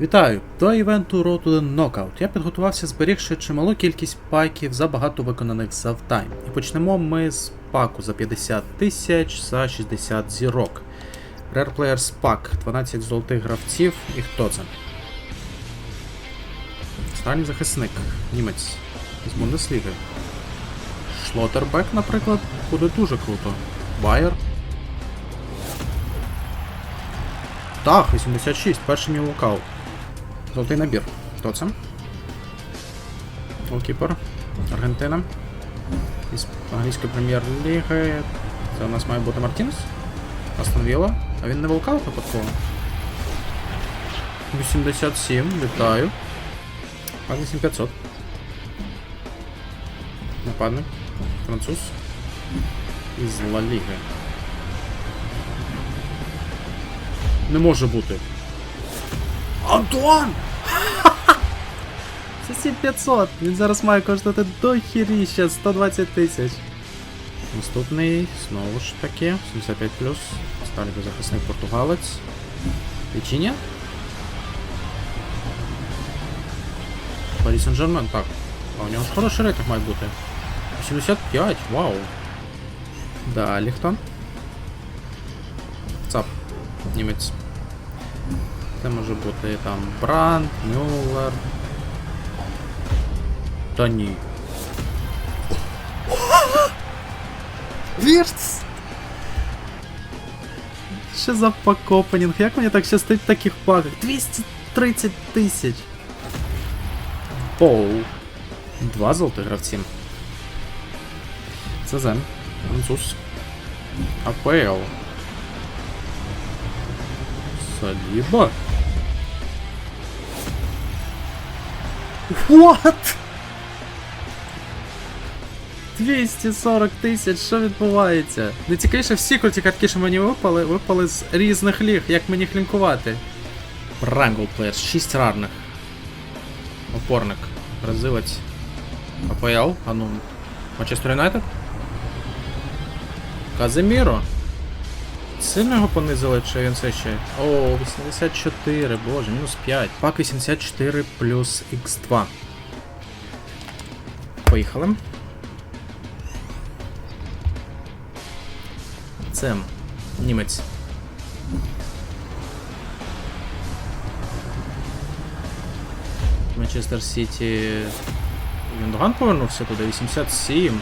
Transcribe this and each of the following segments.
Вітаю! До івенту Road to the Knockout я підготувався, зберігши чималу кількість паків за багато виконаних завдань. І почнемо ми з паку за 50 тисяч за 60 зірок. Rare Players Pack, 12 золотих гравців. І хто це? Останній захисник, німець з Бундесліги. Шлотербек, наприклад, буде дуже круто. Байер. Так, 86, перший мій локаут. Золотий набір. Хто це? Голкіпер. Аргентина. Із англійської прем'єр-ліги. Це у нас має бути Мартінес. Астон Вілла. А він не волкаут випадково. 87, вітаю. А 8500. Нападник. Француз. Із Ла Ліги. Не може бути. Антуан! Це 7500! Він зараз має коштувати до хіріща 120 тисяч. Наступний, знову ж таки, 75 Сталі захисник португалець. Печіння? Парі Сен-Жермен, так. А у нього ж хороший рейтинг має бути. 85, вау. Далі хто? Цап. Німець. Це може бути там Бранд, Мюллер. Та ні. Вірц! Що за пак-опенінг? Як мені так щастить в таких паках? 230 тисяч. Поу. Два золотих гравці. ЦЗ. Француз. АПЛ. Саліба. What? 240 тисяч, що відбувається? Найцікавіше всі круті картки, що мені випали, випали з різних ліг, як мені їх лінкувати. Рангл Players, 6 рарних. Опорник. Бразилець. АПЛ, а ну. Манчестер Юнайтед? Казиміро. Сильно його понизили, чи він все ще? О, 84, боже, мінус 5. Пак 84 плюс Х2. Поїхали. Це німець. Манчестер Сіті. Юндоган повернувся туди, 87.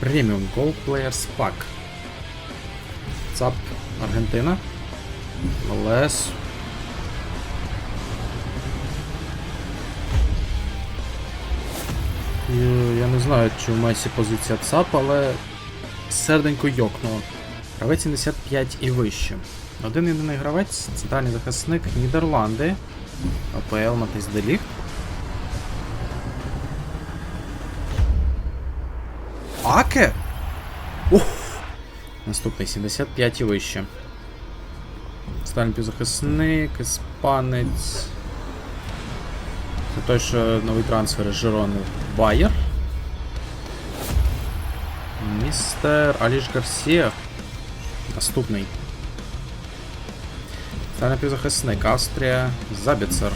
Преміум Gold Players Pack. ЦАП Аргентина. Лес. Я не знаю, чи в Месі позиція ЦАП, але серденько йокнуло. Гравець 75 і вище. Один єдиний гравець, центральний захисник Нідерланди. АПЛ Матис Деліг. Аке? Ух! Наступний 75 і вище. Стальний півзахисник, іспанець. Це той, що новий трансфер із Жирони Байер. Містер Аліш Гарсія. Наступний. Стальний півзахисник Австрія. Забіцер.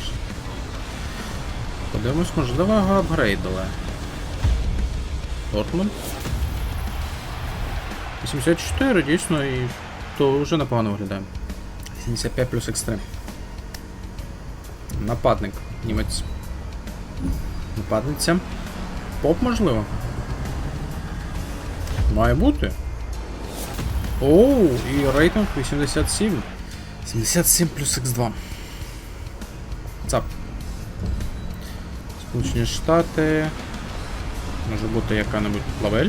Подивимось, можливо, його апгрейдили. Дортмунд. 84, дійсно, і то вже непогано виглядає. 75 плюс екстрем. Нападник. Німець. Нападниця. Поп, можливо. Має бути. Оу, і рейтинг 87. 77 плюс Х2. Цап. Сполучені Штати. Може бути яка-небудь лавель.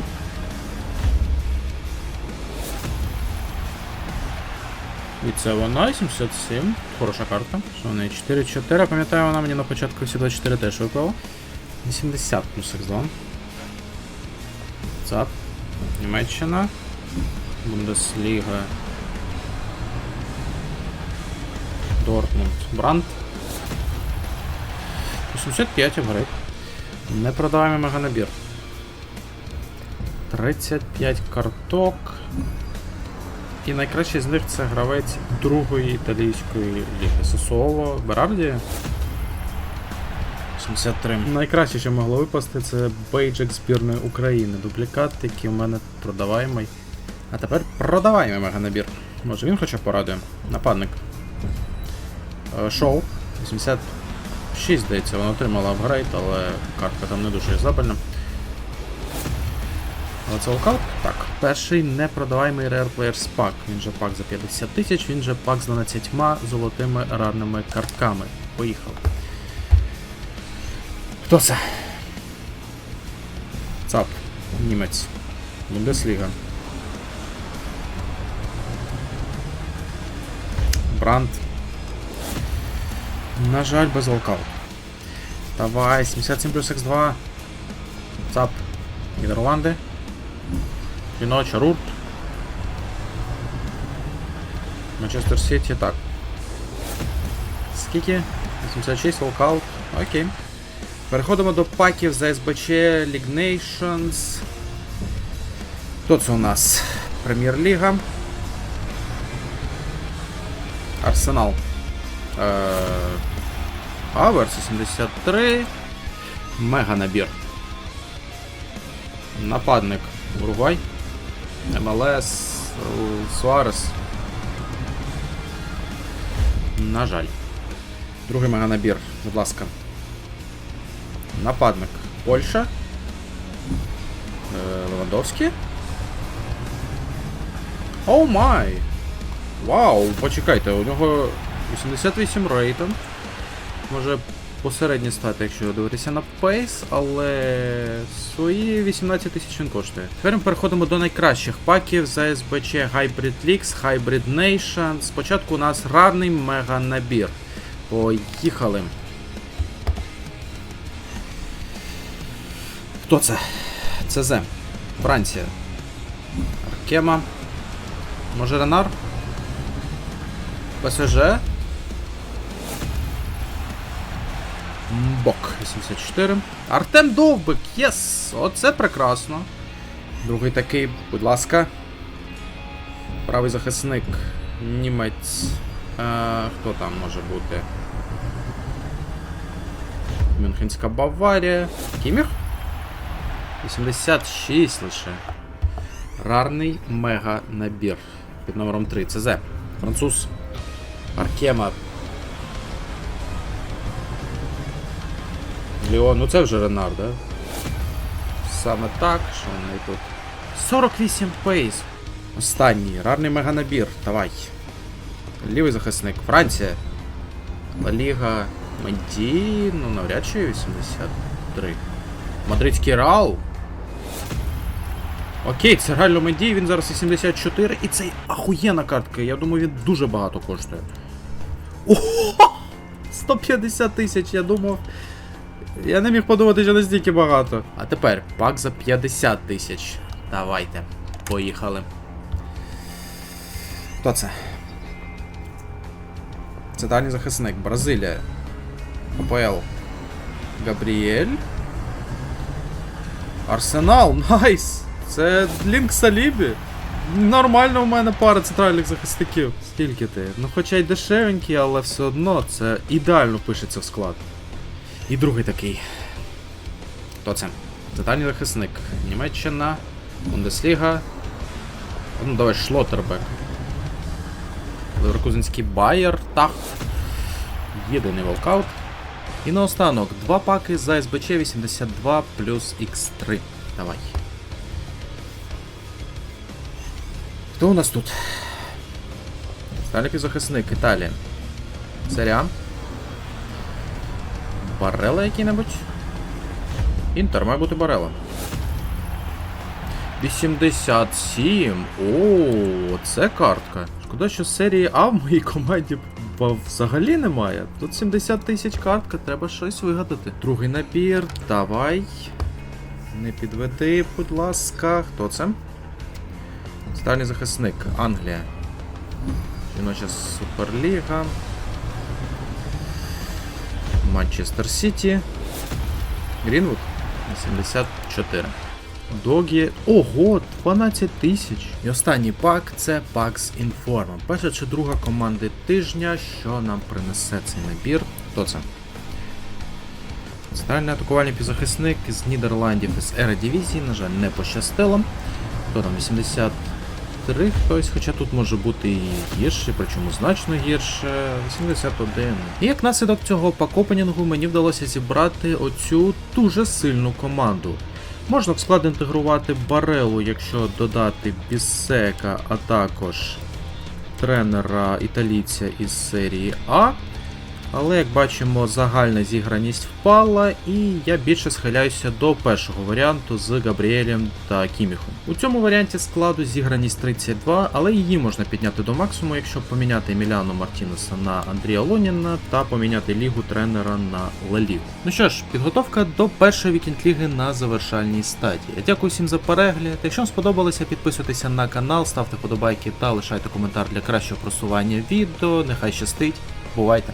І це вона 77. Хороша карта. Що в неї 4-4. Пам'ятаю, вона мені на початку всі 24 теж випала. 80 плюс X2. ЦАП. Німеччина. Бундесліга. Дортмунд. Бранд. 85 апгрейд. Непродаваємий меганабір. 35 карток. І найкращий з них це гравець другої італійської ліги. Сосуоло Берарді. 73. Найкраще, що могло випасти, це бейджик збірної України. Дублікат, який у мене продаваємий. А тепер продаваємо меганабір. Може він хоча порадує. Нападник. Е, Шоу. 86, здається, вона отримала апгрейд, але картка там не дуже забальна. Але це? Так. Перший непродаваємий Rare Players пак. Він же пак за 50 тисяч, він же пак з 12 золотими рарними картками. Поїхали. Хто це? ЦАП. Німець. Бундесліга. Бранд. На жаль, без локаут. Давай, 77 плюс X2. ЦАП. Нідерланди. Жіноча Рурт. Манчестер Сіті, так. Скільки? 86 локаут. Окей. Переходимо до паків за СБЧ League Nations. Хто це у нас? Прем'єр-ліга. Арсенал. Е, Аверс 73. Мега набір. Нападник Уругвай. МЛС Суарес. На жаль. Другий меганабір, будь ласка. Нападник. Польща. Е, Левандовський. Оу май! Вау, почекайте, у нього 88 рейтинг. Може посередній стати, якщо дивитися на пейс, але свої 18 тисяч він коштує. Тепер ми переходимо до найкращих паків за СБЧ Hybrid Leagues, Hybrid Nation. Спочатку у нас рарний мега набір. Поїхали. Хто це? ЦЗ. Франція. Аркема. Може Ренар? ПСЖ. Бок 84. Артем Довбик, єс! Оце прекрасно. Другий такий, будь ласка. Правий захисник. Німець. Е, хто там може бути? Мюнхенська Баварія. Кіміх? 86 лише. Рарний мега набір. Під номером 3. ЦЗ. Француз. Аркема. Леон, ну це вже Ренар, да? Саме так, що в неї тут. 48 пейс. Останній. Рарний меганабір. Давай. Лівий захисник. Франція. Ліга. Менді. Ну, навряд чи 83. Мадридський Реал. Окей, це реально Менді, він зараз 84 і це ахуєнна картка. Я думаю, він дуже багато коштує. Ого! 150 тисяч, я думав. Я не міг подумати, що настільки багато. А тепер пак за 50 тисяч. Давайте. Поїхали. Хто це? Це дальній захисник. Бразилія. АПЛ. Габріель. Арсенал, найс! Це Лінк Салібі. Нормально у мене пара центральних захисників. Скільки ти? Ну хоча й дешевенький, але все одно це ідеально пишеться в склад. І другий такий. Хто це? Центральний захисник. Німеччина, Бундесліга. Ну, давай Шлотербек. Леверкузенський Байер, так. Єдиний волкаут. І наостанок, два паки за СБЧ 82 плюс X3. Давай. Хто у нас тут? Сталік і захисник, Італія. Серіа. Барела який-небудь? Інтер, має бути Барела. 87. О, це картка. Шкода, що серії А в моїй команді взагалі немає. Тут 70 тисяч картка, треба щось вигадати. Другий набір, давай. Не підведи, будь ласка. Хто це? Стальний захисник, Англія. Жіноча Суперліга. Манчестер Сіті. Грінвуд 74. Догі. Ого, 12 тисяч. І останній пак це пак з інформом. Перша чи друга команди тижня, що нам принесе цей набір. Хто це? Центральний атакувальний півзахисник з Нідерландів із Ера дивізії, на жаль, не пощастило. Хто там 83 хтось, хоча тут може бути і гірше, причому значно гірше. 81. І як наслідок цього пакопенінгу мені вдалося зібрати оцю дуже сильну команду. Можна в склад інтегрувати барелу, якщо додати Бісека, а також тренера італійця із серії А. Але як бачимо, загальна зіграність впала, і я більше схиляюся до першого варіанту з Габріелем та Кіміхом. У цьому варіанті складу зіграність 32, але її можна підняти до максимуму, якщо поміняти Еміліано Мартінеса на Андрія Лоніна та поміняти лігу тренера на Лалігу. Ну що ж, підготовка до першої вікінд-ліги на завершальній стадії. Я дякую всім за перегляд. Якщо вам сподобалося, підписуйтеся на канал, ставте подобайки та лишайте коментар для кращого просування відео. Нехай щастить. Бувайте!